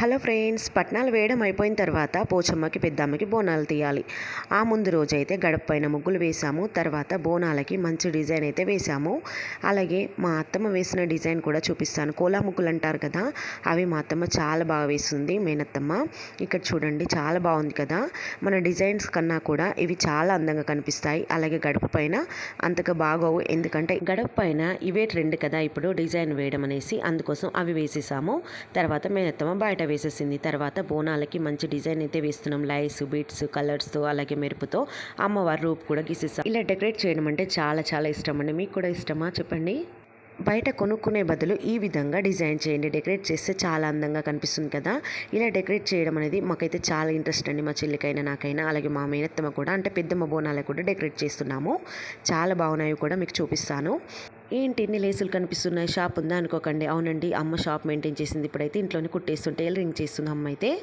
Hello friends పట్నాలు వేయడం అయిపోయిన తర్వాత పోచమ్మకి పెద్దమ్మకి బోనాలు తీయాలి. ఆ ముందు రోజు అయితే గడప పైన ముగ్గులు వేసాము తర్వాత బోనాలకి మంచి డిజైన్ అయితే వేసాము అలాగే మా అత్తమ్మ వేసిన డిజైన్ కూడా చూపిస్తాను. కోలా ముగ్గులు అంటారు కదా అవి మా అత్తమ్మ చాలా బాగా వేస్తుంది మేనత్తమ్మ. ఇక్కడ చూడండి చాలా బాగుంది కదా. మన డిజైన్స్ కన్నా కూడా ఇవి చాలా అందంగా కనిపిస్తాయి. అలాగే గడప పైన అంతగా బాగోవు. ఎందుకంటే గడప పైన ఇవే ట్రెండ్ కదా ఇప్పుడు డిజైన్ వేయడం అనేసి అందుకోసం అవి వేసేసాము. తర్వాత మేనత్తమ్మ బయట వేసేసింది. తర్వాత బోనాలకి మంచి డిజైన్ అయితే వేస్తున్నాం. లైట్స్ బీట్స్ కలర్స్తో అలాగే మెరుపుతో. అమ్మవారి రూప్ కూడా గీసేసాం. ఇలా డెకరేట్ చేయడం అంటే చాలా చాలా ఇష్టం అండి. మీకు కూడా ఇష్టమా? చెప్పండి. బయట కొనుక్కునే బదులు ఈ విధంగా డిజైన్ చేయండి. డెకరేట్ చేస్తే చాలా అందంగా కనిపిస్తుంది కదా. ఇలా డెకరేట్ చేయడం అనేది మాకైతే చాలా ఇంట్రెస్ట్ అండి. మా చెల్లికైనా నాకైనా అలాగే మా మేనత్తమ్మ కూడా అంటే పెద్దమ్మ బోనాలకు కూడా డెకరేట్ చేస్తున్నాము. చాలా బాగున్నాయి కూడా మీకు చూపిస్తాను. ఏంటి ఇన్ని లేసులు కనిపిస్తున్నాయి? షాప్ ఉందా? అనుకోకండి. అవునండి. అమ్మ షాప్ మెయింటైన్ చేసింది ఇప్పుడైతే ఇంట్లోనే కుట్టేస్తుంటే రింగ్ చేస్తుంది అమ్మ అయితే.